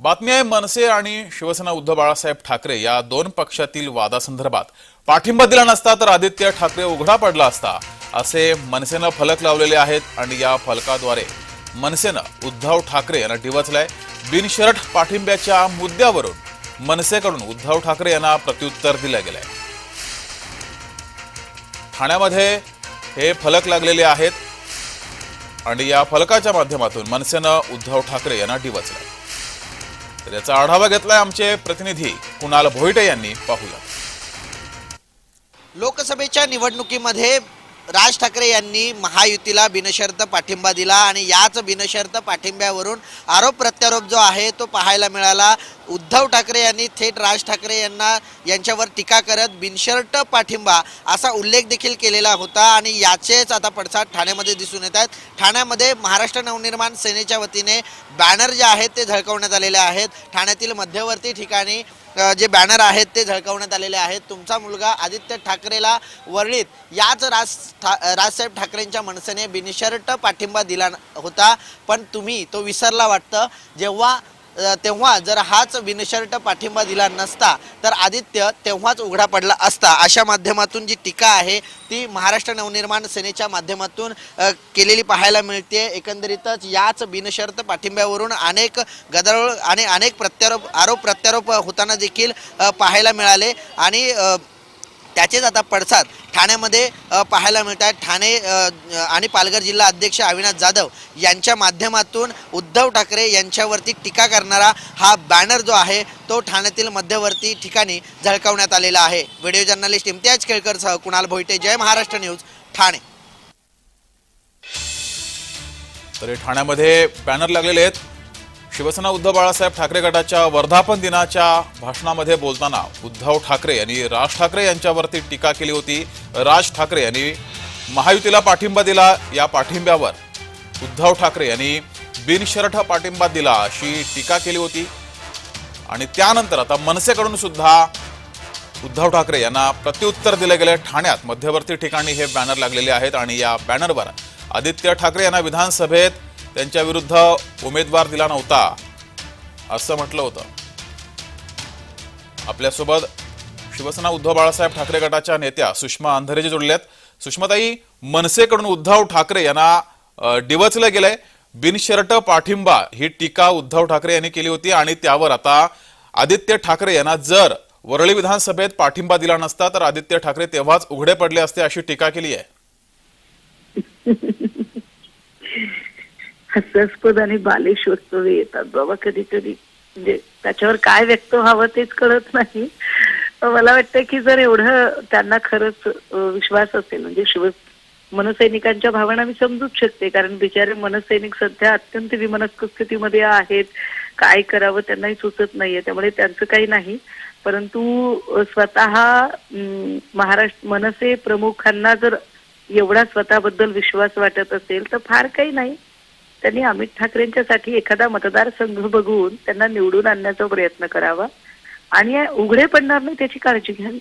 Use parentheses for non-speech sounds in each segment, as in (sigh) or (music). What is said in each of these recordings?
बातमी आहे मनसे आणि शिवसेना उद्धव बाळासाहेब ठाकरे या दोन पक्षातील वादासंदर्भात. पाठिंबा दिला नसता तर आदित्य ठाकरे उघडा पडला असता. असे मनसेनं फलक लावलेले आहेत आणि या फलकाद्वारे मनसेनं उद्धव ठाकरे यांना डिवचलाय. बिनशर्ट पाठिंब्याच्या मुद्द्यावरून मनसेकडून उद्धव ठाकरे यांना प्रत्युत्तर दिलं गेलंय. ठाण्यामध्ये हे फलक लागलेले आहेत आणि या फलकाच्या माध्यमातून मनसेनं उद्धव ठाकरे यांना डिवचलंय. तर याचा आढावा घेतलाय आमचे प्रतिनिधी कुणाल भोईटे यांनी. पाहूया. लोकसभेच्या निवडणुकीमध्ये राज ठाकरे यांनी महायुतीला बिनशर्त पाठिंबा दिला आणि याच बिनशर्त पाठिंब्यावरून आरोप प्रत्यारोप जो आहे तो पाहायला मिळाला. उद्धव ठाकरे यांनी थेट राज ठाकरे यांना यांच्यावर टीका करत बिनशर्ट पाठिंबा असा उल्लेख देखील केलेला होता आणि याचेच आता पडसाद ठाण्यामध्ये दिसून येत आहेत. ठाण्यामध्ये महाराष्ट्र नवनिर्माण सेनेच्या वतीने बॅनर जे आहेत ते झळकवण्यात आलेले आहेत. ठाण्यातील मध्यवर्ती ठिकाणी जे बॅनर आहेत ते झळकवण्यात आलेले आहेत. तुमचा मुलगा आदित्य ठाकरेला वर्णित. याच राज ठा राजसाहेब ठाकरेंच्या मनसेने बिनशर्ट पाठिंबा दिला होता. पण तुम्ही तो विसरला वाटतं. जेव्हा तेव्हा जर हाच विनशर्ट पाठिंबा दिला नसता तर आदित्य तेव्हाच उघडा पडला असता. अशा माध्यमातून जी टीका आहे ती महाराष्ट्र नवनिर्माण सेनेच्या माध्यमातून केलेली पाहायला मिळते. एकंदरीतच याच बिनशर्त पाठिंब्यावरून अनेक गदारोळ आणि अनेक प्रत्यारोप आरोप प्रत्यारोप होताना देखील पाहायला मिळाले. आणि त्याचेच आता पडसाद ठाण्यामध्ये पाहायला मिळत आहेत ठाणे आणि पालघर जिल्हा अध्यक्ष अविनाश जाधव यांच्या माध्यमातून उद्धव ठाकरे यांच्यावरती टीका करणारा हा बॅनर जो आहे तो ठाण्यातील मध्यवर्ती ठिकाणी झळकावण्यात आलेला आहे. व्हिडिओ जर्नलिस्ट इम्तियाज केळकरसह कुणाल भोईटे जय महाराष्ट्र न्यूज ठाणे. तर ठाण्यामध्ये बॅनर लागलेले आहेत. शिवसेना उद्धव बाळासाहेब ठाकरे गटाच्या वर्धापन दिनाच्या भाषणामध्ये बोलताना उद्धव ठाकरे यांनी राज ठाकरे यांच्यावरती टीका केली होती. राज ठाकरे यांनी महायुतीला पाठिंबा दिला. या पाठिंब्यावर उद्धव ठाकरे यांनी बिनशर्ट पाठिंबा दिला अशी टीका केली होती. आणि त्यानंतर आता मनसेकडून सुद्धा उद्धव ठाकरे यांना प्रत्युत्तर दिले गेले. ठाण्यात मध्यवर्ती ठिकाणी हे बॅनर लागलेले आहेत आणि या बॅनरवर आदित्य ठाकरे यांना विधानसभेत त्यांच्या विरुद्ध उमेदवार दिला नव्हता असं म्हटलं होतं. आपल्यासोबत शिवसेना उद्धव बाळासाहेब ठाकरे गटाच्या नेत्या सुषमा अंधारेजी जोडल्या आहेत. सुषमाताई मनसेकडून उद्धव ठाकरे यांना डिवचलं गेलंय. बिनशर्ट पाठिंबा ही टीका उद्धव ठाकरे यांनी केली होती आणि त्यावर आता आदित्य ठाकरे यांना जर वरळी विधानसभेत पाठिंबा दिला नसता तर आदित्य ठाकरे तेव्हाच उघडे पडले असते अशी टीका केली आहे. (laughs) हास्यास्पद आणि बालिश वक्तव्य येतात. बाबा कधी कधी म्हणजे त्याच्यावर काय व्यक्त व्हावं तेच कळत नाही. मला वाटतं की जर एवढं त्यांना खरंच विश्वास असेल म्हणजे शिव मनसैनिकांच्या भावना मी समजूच शकते. कारण बिचारे मनसैनिक सध्या अत्यंत विमनस्क स्थितीमध्ये आहेत. काय करावं त्यांनाही सुचत नाहीये. त्यामुळे त्यांचं काही नाही. परंतु स्वतः महाराष्ट्र मनसे प्रमुखांना जर एवढा स्वतःबद्दल विश्वास वाटत असेल तर फार काही नाही. त्यांनी अमित ठाकरेंच्यासाठी एखादा मतदारसंघ बघून त्यांना निवडून आणण्याचा प्रयत्न करावा आणि उघडे पडणार नाही त्याची काळजी घ्यावी.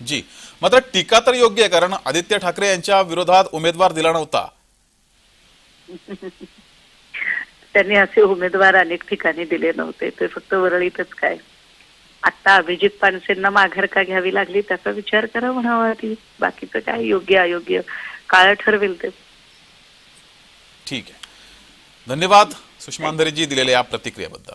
जी. मात्र टीका तर योग्य आहे कारण आदित्य ठाकरे यांच्या विरोधात उमेदवार दिला नव्हता. (laughs) त्यांनी असे उमेदवार अनेक ठिकाणी दिले नव्हते ते फक्त वरळीतच काय. आता अभिजित पानसेंना माघार का घ्यावी लागली त्याचा विचार करा म्हणावा आधी. बाकीचं काय योग्य अयोग्य काळ ठरवेल ते. ठीक आहे. धन्यवाद. सुषमा अंधारेजी दिलेल्या या प्रतिक्रियेबद्दल.